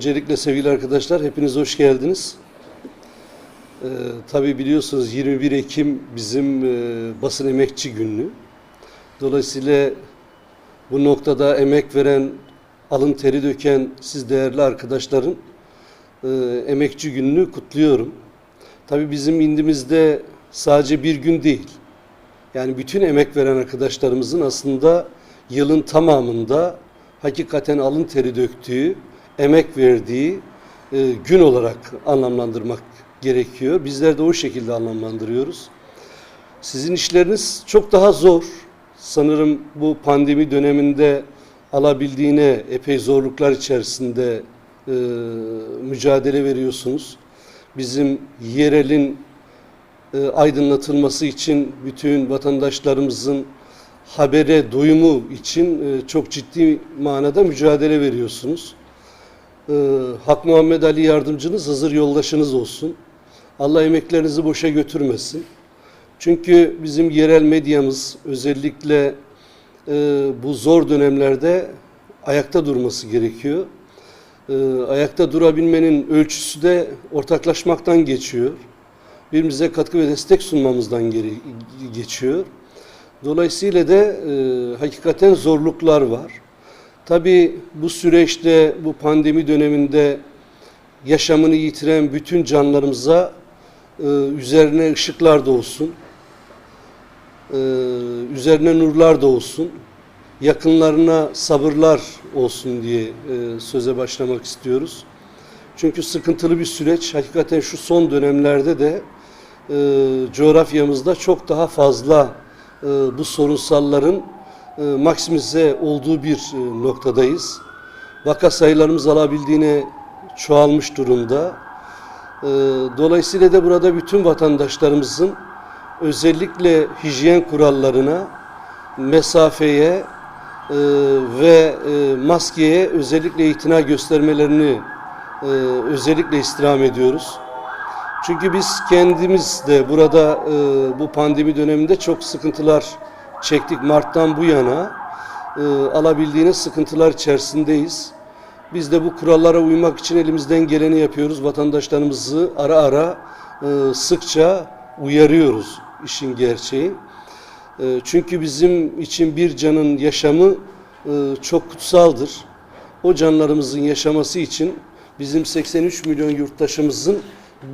Öncelikle sevgili arkadaşlar hepiniz hoş geldiniz. Ee, tabii biliyorsunuz 21 Ekim bizim e, basın emekçi günü. Dolayısıyla bu noktada emek veren, alın teri döken siz değerli arkadaşların e, emekçi gününü kutluyorum. Tabii bizim indimizde sadece bir gün değil. Yani bütün emek veren arkadaşlarımızın aslında yılın tamamında hakikaten alın teri döktüğü, emek verdiği e, gün olarak anlamlandırmak gerekiyor. Bizler de o şekilde anlamlandırıyoruz. Sizin işleriniz çok daha zor. Sanırım bu pandemi döneminde alabildiğine epey zorluklar içerisinde e, mücadele veriyorsunuz. Bizim yerelin e, aydınlatılması için bütün vatandaşlarımızın habere doyumu için e, çok ciddi manada mücadele veriyorsunuz. E, Hak Muhammed Ali yardımcınız hazır yoldaşınız olsun. Allah emeklerinizi boşa götürmesin. Çünkü bizim yerel medyamız özellikle e, bu zor dönemlerde ayakta durması gerekiyor. E, ayakta durabilmenin ölçüsü de ortaklaşmaktan geçiyor. Birbirimize katkı ve destek sunmamızdan geri, geçiyor. Dolayısıyla da e, hakikaten zorluklar var. Tabii bu süreçte, bu pandemi döneminde yaşamını yitiren bütün canlarımıza e, üzerine ışıklar da olsun, e, üzerine nurlar da olsun, yakınlarına sabırlar olsun diye e, söze başlamak istiyoruz. Çünkü sıkıntılı bir süreç. Hakikaten şu son dönemlerde de e, coğrafyamızda çok daha fazla e, bu sorunsalların maksimize olduğu bir e, noktadayız. Vaka sayılarımız alabildiğine çoğalmış durumda. E, dolayısıyla da burada bütün vatandaşlarımızın özellikle hijyen kurallarına, mesafeye e, ve e, maskeye özellikle itina göstermelerini e, özellikle istirham ediyoruz. Çünkü biz kendimiz de burada e, bu pandemi döneminde çok sıkıntılar çektik. Mart'tan bu yana e, alabildiğiniz sıkıntılar içerisindeyiz. Biz de bu kurallara uymak için elimizden geleni yapıyoruz. Vatandaşlarımızı ara ara e, sıkça uyarıyoruz işin gerçeği. E, çünkü bizim için bir canın yaşamı e, çok kutsaldır. O canlarımızın yaşaması için bizim 83 milyon yurttaşımızın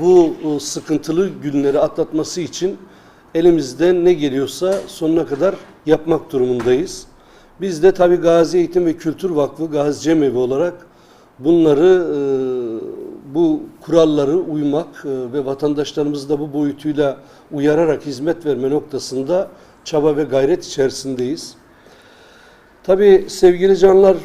bu e, sıkıntılı günleri atlatması için elimizden ne geliyorsa sonuna kadar yapmak durumundayız. Biz de tabii Gazi Eğitim ve Kültür Vakfı Gazi Cemevi olarak bunları e, bu kuralları uymak e, ve vatandaşlarımızı da bu boyutuyla uyararak hizmet verme noktasında çaba ve gayret içerisindeyiz. Tabii sevgili canlar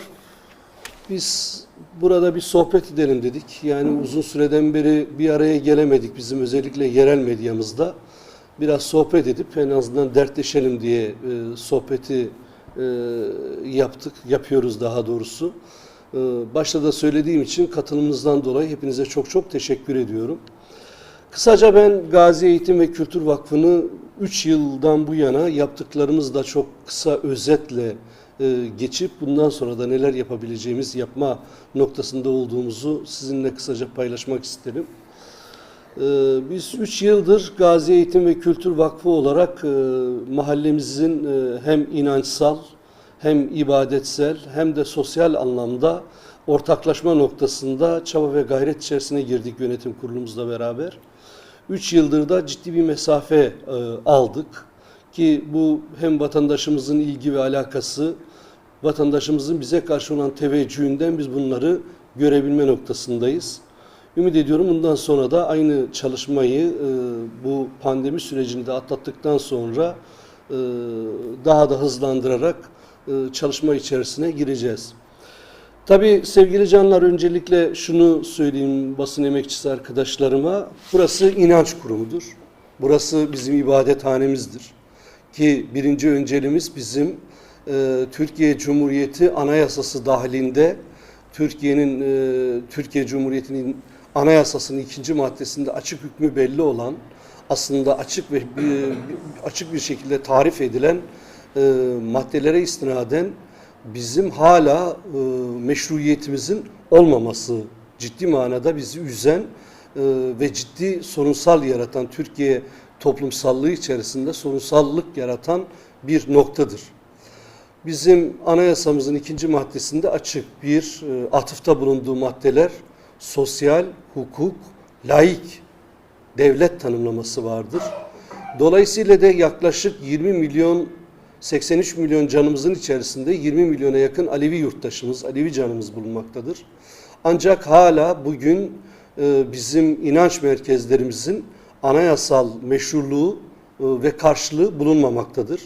biz burada bir sohbet edelim dedik. Yani uzun süreden beri bir araya gelemedik bizim özellikle yerel medyamızda. Biraz sohbet edip en azından dertleşelim diye e, sohbeti e, yaptık, yapıyoruz daha doğrusu. E, başta da söylediğim için katılımınızdan dolayı hepinize çok çok teşekkür ediyorum. Kısaca ben Gazi Eğitim ve Kültür Vakfı'nı 3 yıldan bu yana yaptıklarımızla çok kısa özetle e, geçip bundan sonra da neler yapabileceğimiz yapma noktasında olduğumuzu sizinle kısaca paylaşmak isterim. E, Biz 3 yıldır Gazi Eğitim ve Kültür Vakfı olarak e, mahallemizin e, hem inançsal hem ibadetsel hem de sosyal anlamda ortaklaşma noktasında çaba ve gayret içerisine girdik yönetim kurulumuzla beraber. 3 yıldır da ciddi bir mesafe e, aldık ki bu hem vatandaşımızın ilgi ve alakası, vatandaşımızın bize karşı olan teveccühünden biz bunları görebilme noktasındayız. Ümit ediyorum bundan sonra da aynı çalışmayı e, bu pandemi sürecini de atlattıktan sonra e, daha da hızlandırarak e, çalışma içerisine gireceğiz. Tabii sevgili canlar öncelikle şunu söyleyeyim basın emekçisi arkadaşlarıma. Burası inanç kurumudur. Burası bizim ibadethanemizdir. Ki birinci önceliğimiz bizim e, Türkiye Cumhuriyeti Anayasası dahilinde Türkiye'nin e, Türkiye Cumhuriyeti'nin anayasasının ikinci maddesinde açık hükmü belli olan aslında açık ve bir, açık bir şekilde tarif edilen e, maddelere istinaden bizim hala e, meşruiyetimizin olmaması ciddi manada bizi üzen e, ve ciddi sorunsal yaratan Türkiye toplumsallığı içerisinde sorunsallık yaratan bir noktadır. Bizim anayasamızın ikinci maddesinde açık bir e, atıfta bulunduğu maddeler sosyal, hukuk, laik devlet tanımlaması vardır. Dolayısıyla da yaklaşık 20 milyon 83 milyon canımızın içerisinde 20 milyona yakın Alevi yurttaşımız, Alevi canımız bulunmaktadır. Ancak hala bugün e, bizim inanç merkezlerimizin anayasal meşruluğu e, ve karşılığı bulunmamaktadır.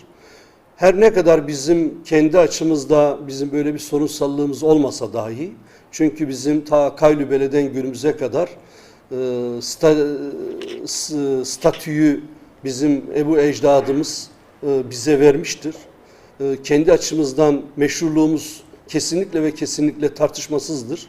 Her ne kadar bizim kendi açımızda bizim böyle bir sorunsallığımız olmasa dahi çünkü bizim ta Kaylübele'den günümüze kadar e, sta, s- statüyü bizim Ebu ecdadımız e, bize vermiştir. E, kendi açımızdan meşruluğumuz kesinlikle ve kesinlikle tartışmasızdır.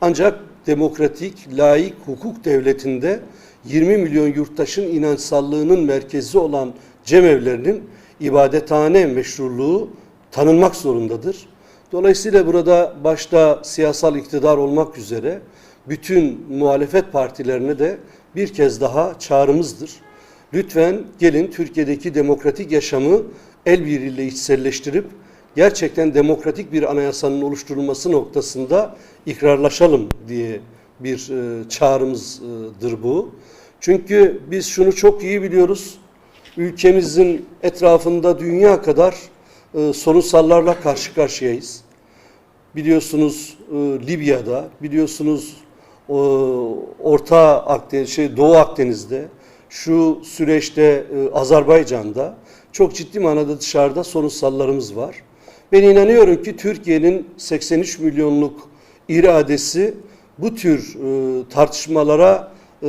Ancak demokratik, laik hukuk devletinde 20 milyon yurttaşın inançsallığının merkezi olan cemevlerinin ibadethane meşruluğu tanınmak zorundadır. Dolayısıyla burada başta siyasal iktidar olmak üzere bütün muhalefet partilerine de bir kez daha çağrımızdır. Lütfen gelin Türkiye'deki demokratik yaşamı el birliğiyle içselleştirip gerçekten demokratik bir anayasanın oluşturulması noktasında ikrarlaşalım diye bir e, çağrımızdır bu. Çünkü biz şunu çok iyi biliyoruz. Ülkemizin etrafında dünya kadar e, sorunsallarla karşı karşıyayız. Biliyorsunuz e, Libya'da, biliyorsunuz e, Orta Akdeniz, şey Doğu Akdeniz'de, şu süreçte e, Azerbaycan'da çok ciddi manada dışarıda sorunsallarımız var. Ben inanıyorum ki Türkiye'nin 83 milyonluk iradesi bu tür e, tartışmalara e,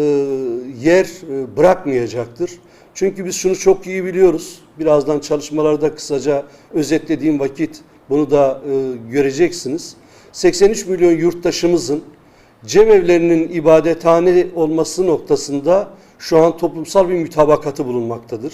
yer e, bırakmayacaktır. Çünkü biz şunu çok iyi biliyoruz. Birazdan çalışmalarda kısaca özetlediğim vakit bunu da e, göreceksiniz. 83 milyon yurttaşımızın cemevlerinin ibadethane olması noktasında şu an toplumsal bir mütabakatı bulunmaktadır.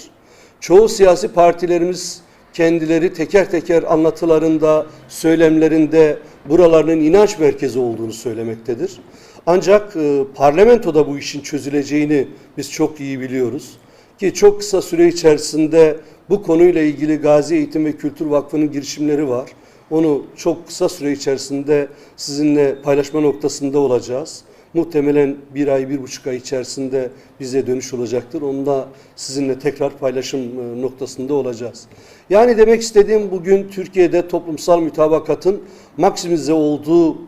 Çoğu siyasi partilerimiz kendileri teker teker anlatılarında, söylemlerinde buralarının inanç merkezi olduğunu söylemektedir. Ancak e, parlamentoda bu işin çözüleceğini biz çok iyi biliyoruz. Ki çok kısa süre içerisinde bu konuyla ilgili Gazi Eğitim ve Kültür Vakfı'nın girişimleri var. Onu çok kısa süre içerisinde sizinle paylaşma noktasında olacağız. Muhtemelen bir ay, bir buçuk ay içerisinde bize dönüş olacaktır. Onunla sizinle tekrar paylaşım e, noktasında olacağız. Yani demek istediğim bugün Türkiye'de toplumsal mütabakatın maksimize olduğu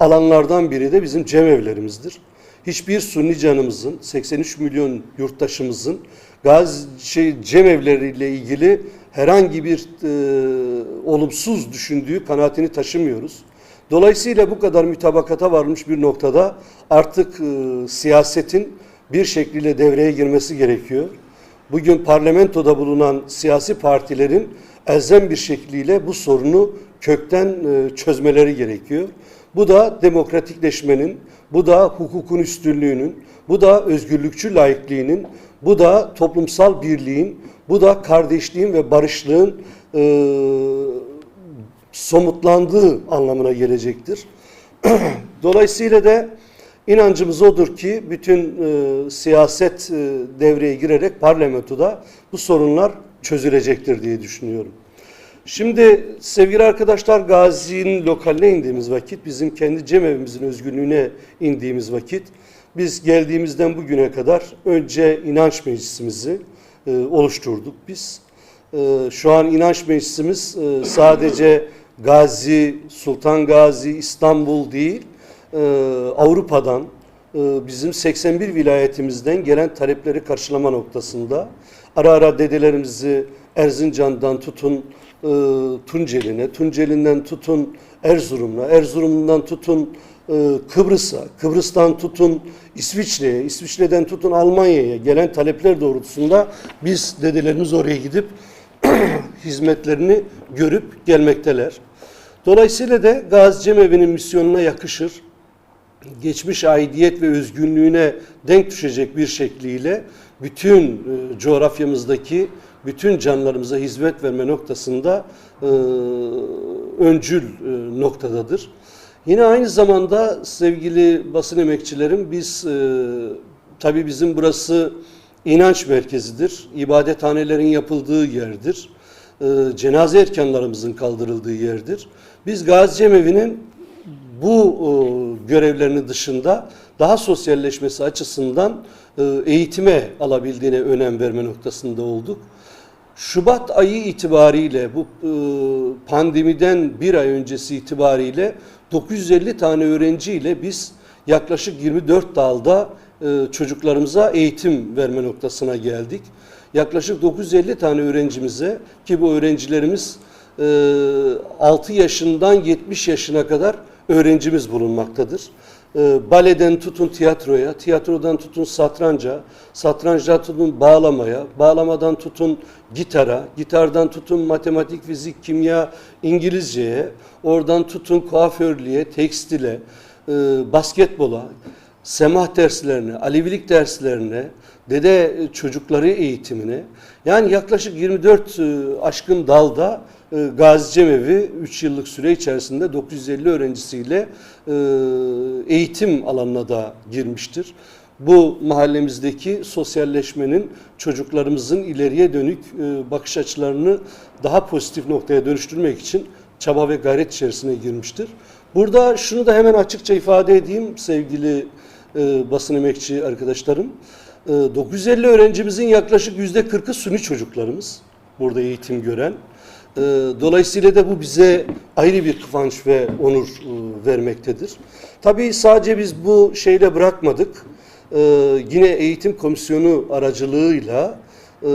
alanlardan biri de bizim cemevlerimizdir. Hiçbir Sunni canımızın, 83 milyon yurttaşımızın gaz şey cemevleriyle ilgili herhangi bir e, olumsuz düşündüğü kanaatini taşımıyoruz. Dolayısıyla bu kadar mütabakata varmış bir noktada artık e, siyasetin bir şekliyle devreye girmesi gerekiyor. Bugün parlamentoda bulunan siyasi partilerin elzem bir şekliyle bu sorunu kökten e, çözmeleri gerekiyor. Bu da demokratikleşmenin, bu da hukukun üstünlüğünün, bu da özgürlükçü laikliğinin, bu da toplumsal birliğin, bu da kardeşliğin ve barışlığın e, somutlandığı anlamına gelecektir. Dolayısıyla da inancımız odur ki bütün e, siyaset e, devreye girerek parlamentoda bu sorunlar çözülecektir diye düşünüyorum. Şimdi sevgili arkadaşlar Gazi'nin lokaline indiğimiz vakit, bizim kendi cemevimizin özgürlüğüne indiğimiz vakit, biz geldiğimizden bugüne kadar önce inanç meclisimizi e, oluşturduk biz. E, şu an inanç meclisimiz e, sadece Gazi, Sultan Gazi, İstanbul değil, e, Avrupa'dan, e, bizim 81 vilayetimizden gelen talepleri karşılama noktasında ara ara dedelerimizi Erzincan'dan tutun e, Tunceli'ne, Tunceli'nden tutun Erzurum'la, Erzurum'dan tutun e, Kıbrıs'a, Kıbrıs'tan tutun İsviçre'ye, İsviçre'den tutun Almanya'ya gelen talepler doğrultusunda biz dedelerimiz oraya gidip hizmetlerini görüp gelmekteler. Dolayısıyla da Gazi Cemevi'nin misyonuna yakışır, geçmiş aidiyet ve özgünlüğüne denk düşecek bir şekliyle bütün e, coğrafyamızdaki bütün canlarımıza hizmet verme noktasında e, öncül e, noktadadır. Yine aynı zamanda sevgili basın emekçilerim biz e, tabii bizim burası inanç merkezidir. İbadethanelerin yapıldığı yerdir. E, cenaze erkanlarımızın kaldırıldığı yerdir. Biz Gazi Cemevi'nin bu e, görevlerinin dışında daha sosyalleşmesi açısından e, eğitime alabildiğine önem verme noktasında olduk. Şubat ayı itibariyle bu e, pandemiden bir ay öncesi itibariyle 950 tane öğrenciyle biz yaklaşık 24 dalda e, çocuklarımıza eğitim verme noktasına geldik. Yaklaşık 950 tane öğrencimize ki bu öğrencilerimiz e, 6 yaşından 70 yaşına kadar öğrencimiz bulunmaktadır. E, baleden tutun tiyatroya, tiyatrodan tutun satranca, satrançtan tutun bağlamaya, bağlamadan tutun gitara, gitardan tutun matematik, fizik, kimya, İngilizceye, oradan tutun kuaförlüğe, tekstile, e, basketbola, semah derslerine, Alevilik derslerine, dede çocukları eğitimine yani yaklaşık 24 e, aşkın dalda e, Gazi Cemevi 3 yıllık süre içerisinde 950 öğrencisiyle e, eğitim alanına da girmiştir. Bu mahallemizdeki sosyalleşmenin çocuklarımızın ileriye dönük e, bakış açılarını daha pozitif noktaya dönüştürmek için çaba ve gayret içerisine girmiştir. Burada şunu da hemen açıkça ifade edeyim sevgili e, basın emekçi arkadaşlarım. E, 950 öğrencimizin yaklaşık yüzde 40'ı Sünni çocuklarımız burada eğitim gören. E, dolayısıyla da bu bize ayrı bir kıvanç ve onur e, vermektedir. Tabii sadece biz bu şeyle bırakmadık. E, yine eğitim komisyonu aracılığıyla e,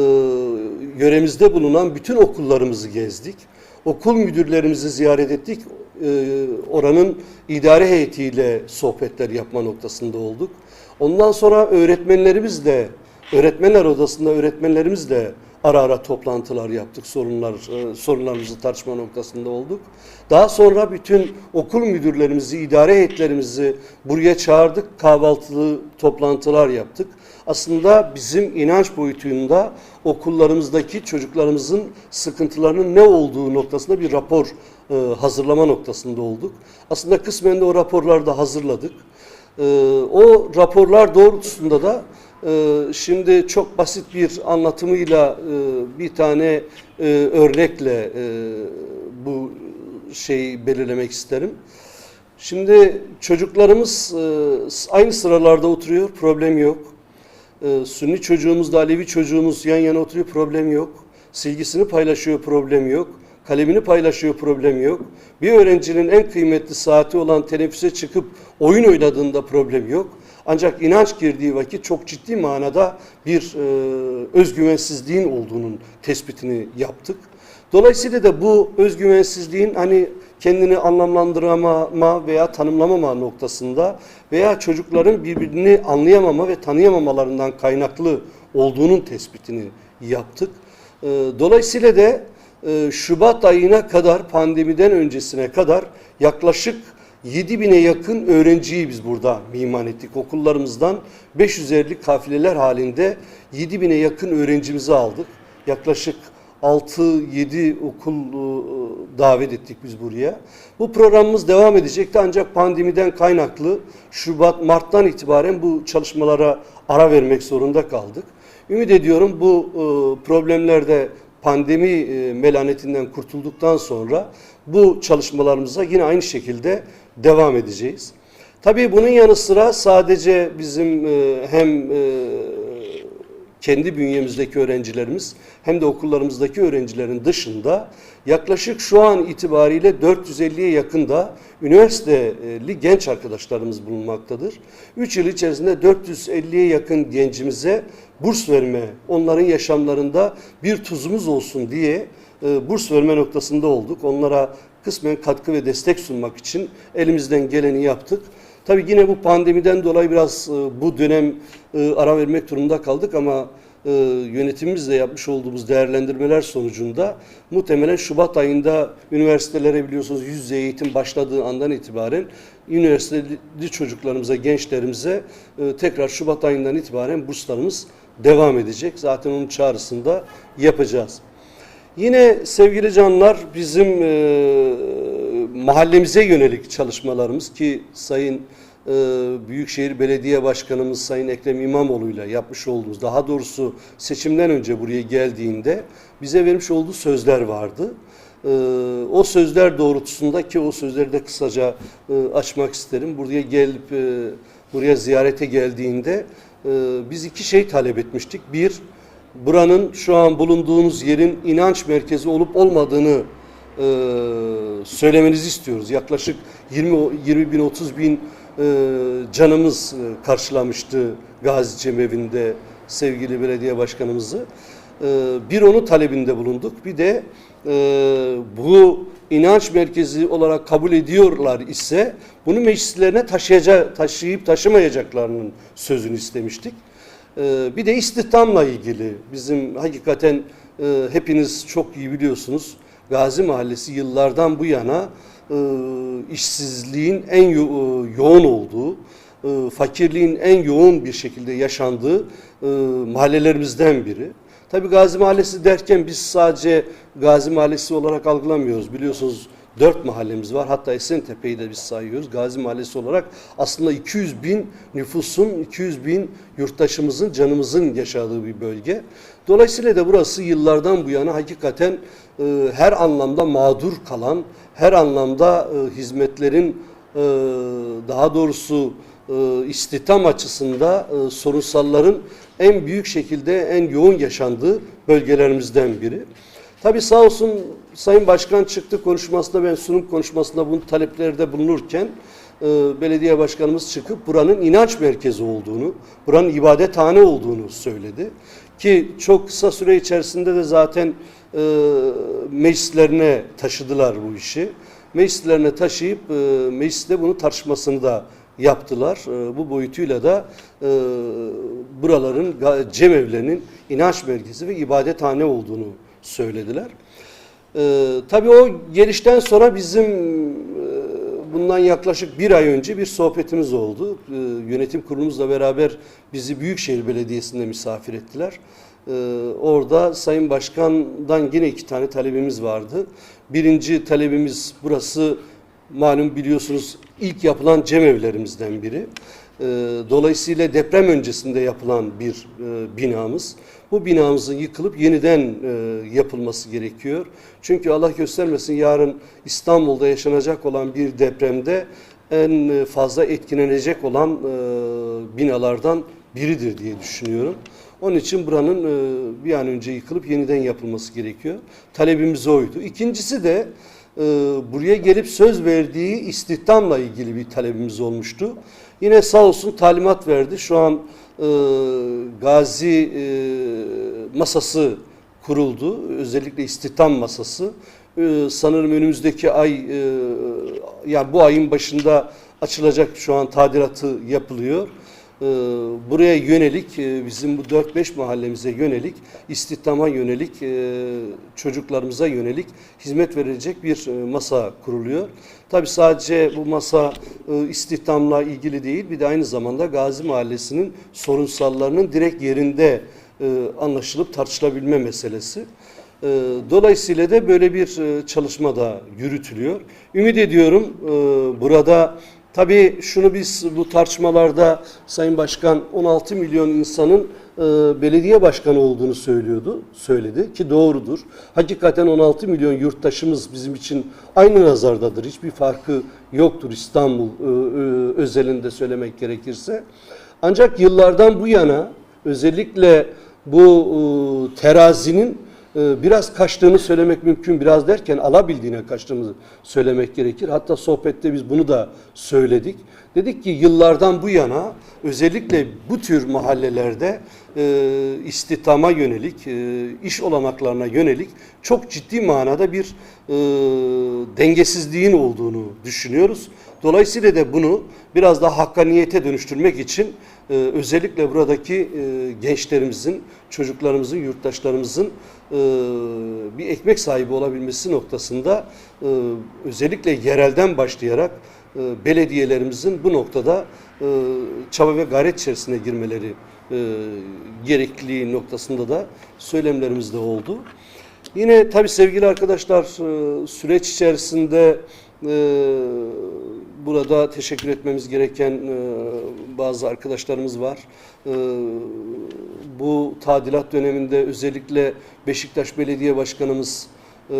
yöremizde bulunan bütün okullarımızı gezdik. Okul müdürlerimizi ziyaret ettik. E, oranın idare heyetiyle sohbetler yapma noktasında olduk. Ondan sonra öğretmenlerimizle, öğretmenler odasında öğretmenlerimizle ara ara toplantılar yaptık, sorunlar e, sorunlarımızı tartışma noktasında olduk. Daha sonra bütün okul müdürlerimizi, idare heyetlerimizi buraya çağırdık, kahvaltılı toplantılar yaptık. Aslında bizim inanç boyutunda okullarımızdaki çocuklarımızın sıkıntılarının ne olduğu noktasında bir rapor e, hazırlama noktasında olduk. Aslında kısmen de o raporları da hazırladık. E, o raporlar doğrultusunda da e, şimdi çok basit bir anlatımıyla e, bir tane e, örnekle e, bu şeyi belirlemek isterim. Şimdi çocuklarımız e, aynı sıralarda oturuyor, problem yok. E, Sünni çocuğumuz da Alevi çocuğumuz yan yana oturuyor, problem yok. Silgisini paylaşıyor, problem yok. Kalemini paylaşıyor, problem yok. Bir öğrencinin en kıymetli saati olan teneffüse çıkıp oyun oynadığında problem yok. Ancak inanç girdiği vakit çok ciddi manada bir e, özgüvensizliğin olduğunun tespitini yaptık. Dolayısıyla da bu özgüvensizliğin hani kendini anlamlandıramama veya tanımlamama noktasında veya çocukların birbirini anlayamama ve tanıyamamalarından kaynaklı olduğunun tespitini yaptık. E, Dolayısıyla da e, Şubat ayına kadar pandemiden öncesine kadar yaklaşık 7000'e yakın öğrenciyi biz burada miman ettik. Okullarımızdan 550 kafileler halinde 7000'e yakın öğrencimizi aldık. Yaklaşık 6-7 okul e, davet ettik biz buraya. Bu programımız devam edecekti ancak pandemiden kaynaklı Şubat, Mart'tan itibaren bu çalışmalara ara vermek zorunda kaldık. Ümit ediyorum bu e, problemlerde pandemi e, melanetinden kurtulduktan sonra bu çalışmalarımıza yine aynı şekilde devam edeceğiz. Tabii bunun yanı sıra sadece bizim e, hem e, kendi bünyemizdeki öğrencilerimiz hem de okullarımızdaki öğrencilerin dışında yaklaşık şu an itibariyle 450'ye yakın da üniversiteli genç arkadaşlarımız bulunmaktadır. 3 yıl içerisinde 450'ye yakın gencimize burs verme, onların yaşamlarında bir tuzumuz olsun diye e, burs verme noktasında olduk. Onlara kısmen katkı ve destek sunmak için elimizden geleni yaptık. Tabii yine bu pandemiden dolayı biraz e, bu dönem e, ara vermek durumunda kaldık ama e, yönetimimizle yapmış olduğumuz değerlendirmeler sonucunda muhtemelen Şubat ayında üniversitelere biliyorsunuz yüz yüze eğitim başladığı andan itibaren üniversiteli çocuklarımıza, gençlerimize tekrar Şubat ayından itibaren burslarımız devam edecek. Zaten onun çağrısını da yapacağız. Yine sevgili canlar bizim e, mahallemize yönelik çalışmalarımız ki Sayın e, Büyükşehir Belediye Başkanımız Sayın Ekrem İmamoğlu ile yapmış olduğumuz daha doğrusu seçimden önce buraya geldiğinde bize vermiş olduğu sözler vardı. E, o sözler doğrultusunda ki o sözleri de kısaca e, açmak isterim. Buraya gelip e, buraya ziyarete geldiğinde e, biz iki şey talep etmiştik. Bir, buranın şu an bulunduğunuz yerin inanç merkezi olup olmadığını e, söylemenizi istiyoruz. Yaklaşık 20 20 bin 30 bin e, canımız e, karşılamıştı Gazi Cemevi'nde sevgili belediye başkanımızı. E, bir onu talebinde bulunduk. Bir de e, bu inanç merkezi olarak kabul ediyorlar ise bunu meclislerine taşıyacak, taşıyıp taşımayacaklarının sözünü istemiştik. Ee, Bir de istihdamla ilgili bizim hakikaten e, hepiniz çok iyi biliyorsunuz. Gazi Mahallesi yıllardan bu yana e, işsizliğin en yo- e, yoğun olduğu, e, fakirliğin en yoğun bir şekilde yaşandığı e, mahallelerimizden biri. Tabii Gazi Mahallesi derken biz sadece Gazi Mahallesi olarak algılamıyoruz. Biliyorsunuz dört mahallemiz var. Hatta Esentepe'yi de biz sayıyoruz. Gazi Mahallesi olarak aslında 200 bin nüfusun, 200 bin yurttaşımızın, canımızın yaşadığı bir bölge. Dolayısıyla da burası yıllardan bu yana hakikaten e, her anlamda mağdur kalan, her anlamda e, hizmetlerin e, daha doğrusu e, istihdam açısında e, sorunsalların en büyük şekilde en yoğun yaşandığı bölgelerimizden biri. Tabii sağ olsun Sayın Başkan çıktı konuşmasında ben sunum konuşmasında bunun taleplerde bulunurken e, belediye başkanımız çıkıp buranın inanç merkezi olduğunu, buranın ibadethane olduğunu söyledi. Ki çok kısa süre içerisinde de zaten e, meclislerine taşıdılar bu işi. Meclislerine taşıyıp e, mecliste bunu tartışmasını da yaptılar. E, bu boyutuyla da e, buraların cemevlerinin inanç merkezi ve ibadethane olduğunu söylediler. E, tabii o gelişten sonra bizim e, bundan yaklaşık bir ay önce bir sohbetimiz oldu. E, yönetim kurulumuzla beraber bizi Büyükşehir Belediyesi'nde misafir ettiler. E, orada Sayın Başkan'dan yine iki tane talebimiz vardı. Birinci talebimiz burası malum biliyorsunuz ilk yapılan cemevlerimizden biri. E, Dolayısıyla deprem öncesinde yapılan bir e, binamız. Bu binamızın yıkılıp yeniden e, yapılması gerekiyor. Çünkü Allah göstermesin yarın İstanbul'da yaşanacak olan bir depremde en fazla etkilenecek olan e, binalardan biridir diye düşünüyorum. Onun için buranın e, bir an önce yıkılıp yeniden yapılması gerekiyor. Talebimiz oydu. İkincisi de e, buraya gelip söz verdiği istihdamla ilgili bir talebimiz olmuştu. Yine sağ olsun talimat verdi. Şu an e, Gazi e, masası kuruldu. Özellikle istihdam masası. E, sanırım önümüzdeki ay e, yani bu ayın başında açılacak şu an tadilatı yapılıyor. E, buraya yönelik e, bizim bu 4-5 mahallemize yönelik istihdama yönelik e, çocuklarımıza yönelik hizmet verilecek bir e, masa kuruluyor. Tabi sadece bu masa istihdamla ilgili değil bir de aynı zamanda Gazi Mahallesi'nin sorunsallarının direkt yerinde anlaşılıp tartışılabilme meselesi. Dolayısıyla da böyle bir çalışma da yürütülüyor. Ümit ediyorum burada tabii şunu biz bu tartışmalarda Sayın Başkan 16 milyon insanın e, belediye başkanı olduğunu söylüyordu, söyledi ki doğrudur. Hakikaten 16 milyon yurttaşımız bizim için aynı nazardadır. Hiçbir farkı yoktur İstanbul e, e, özelinde söylemek gerekirse. Ancak yıllardan bu yana özellikle bu e, terazinin biraz kaçtığını söylemek mümkün. Biraz derken alabildiğine kaçtığımızı söylemek gerekir. Hatta sohbette biz bunu da söyledik. Dedik ki yıllardan bu yana özellikle bu tür mahallelerde e, istihdama yönelik, e, iş olanaklarına yönelik çok ciddi manada bir e, dengesizliğin olduğunu düşünüyoruz. Dolayısıyla da bunu biraz daha hakkaniyete dönüştürmek için e, özellikle buradaki e, gençlerimizin, çocuklarımızın, yurttaşlarımızın e, bir ekmek sahibi olabilmesi noktasında e, özellikle yerelden başlayarak e, belediyelerimizin bu noktada e, çaba ve gayret içerisine girmeleri e, gerekliliği noktasında da söylemlerimiz de oldu. Yine tabii sevgili arkadaşlar e, süreç içerisinde Ee, burada teşekkür etmemiz gereken e, bazı arkadaşlarımız var. Ee, bu tadilat döneminde özellikle Beşiktaş Belediye Başkanımız e,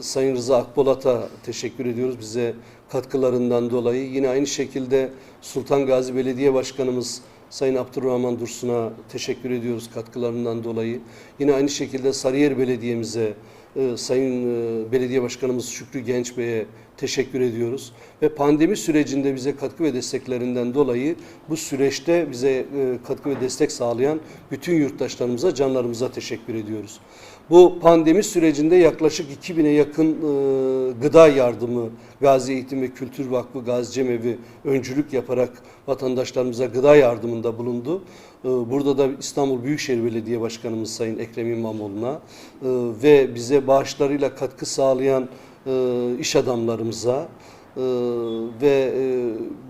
Sayın Rıza Akpolat'a teşekkür ediyoruz bize katkılarından dolayı. Yine aynı şekilde Sultan Gazi Belediye Başkanımız Sayın Abdurrahman Dursun'a teşekkür ediyoruz katkılarından dolayı. Yine aynı şekilde Sarıyer Belediye'mize, e, Sayın e, Belediye Başkanımız Şükrü Genç Bey'e teşekkür ediyoruz. Ve pandemi sürecinde bize katkı ve desteklerinden dolayı bu süreçte bize e, katkı ve destek sağlayan bütün yurttaşlarımıza, canlarımıza teşekkür ediyoruz. Bu pandemi sürecinde yaklaşık 2000'e yakın e, gıda yardımı Gazi Eğitim ve Kültür Vakfı Gazi Cemevi öncülük yaparak vatandaşlarımıza gıda yardımında bulundu. E, burada da İstanbul Büyükşehir Belediye Başkanımız Sayın Ekrem İmamoğlu'na e, ve bize bağışlarıyla katkı sağlayan e, iş adamlarımıza e, ve e,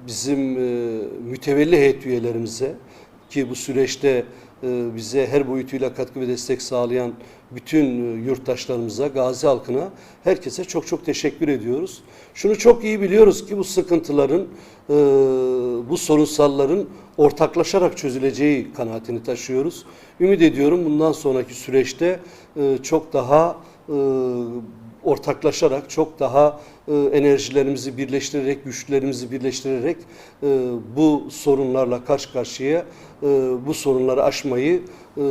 bizim e, mütevelli heyet üyelerimize ki bu süreçte e, bize her boyutuyla katkı ve destek sağlayan bütün e, yurttaşlarımıza, gazi halkına, herkese çok çok teşekkür ediyoruz. Şunu çok iyi biliyoruz ki bu sıkıntıların, e, bu sorunsalların ortaklaşarak çözüleceği kanaatini taşıyoruz. Ümit ediyorum bundan sonraki süreçte e, çok daha ortaklaşarak çok daha enerjilerimizi birleştirerek, güçlerimizi birleştirerek e, bu sorunlarla karşı karşıya e, bu sorunları aşmayı e,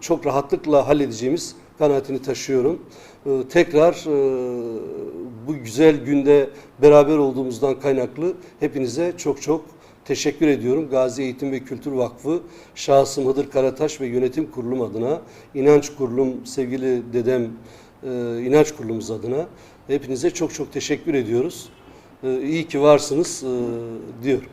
çok rahatlıkla halledeceğimiz kanaatini taşıyorum. E, tekrar e, bu güzel günde beraber olduğumuzdan kaynaklı hepinize çok çok teşekkür ediyorum. Gazi Eğitim ve Kültür Vakfı, şahsım Hıdır Karataş ve yönetim kurulum adına, inanç kurulum sevgili dedem e, inanç kurulumuz adına hepinize çok çok teşekkür ediyoruz. E, iyi ki varsınız e, diyorum.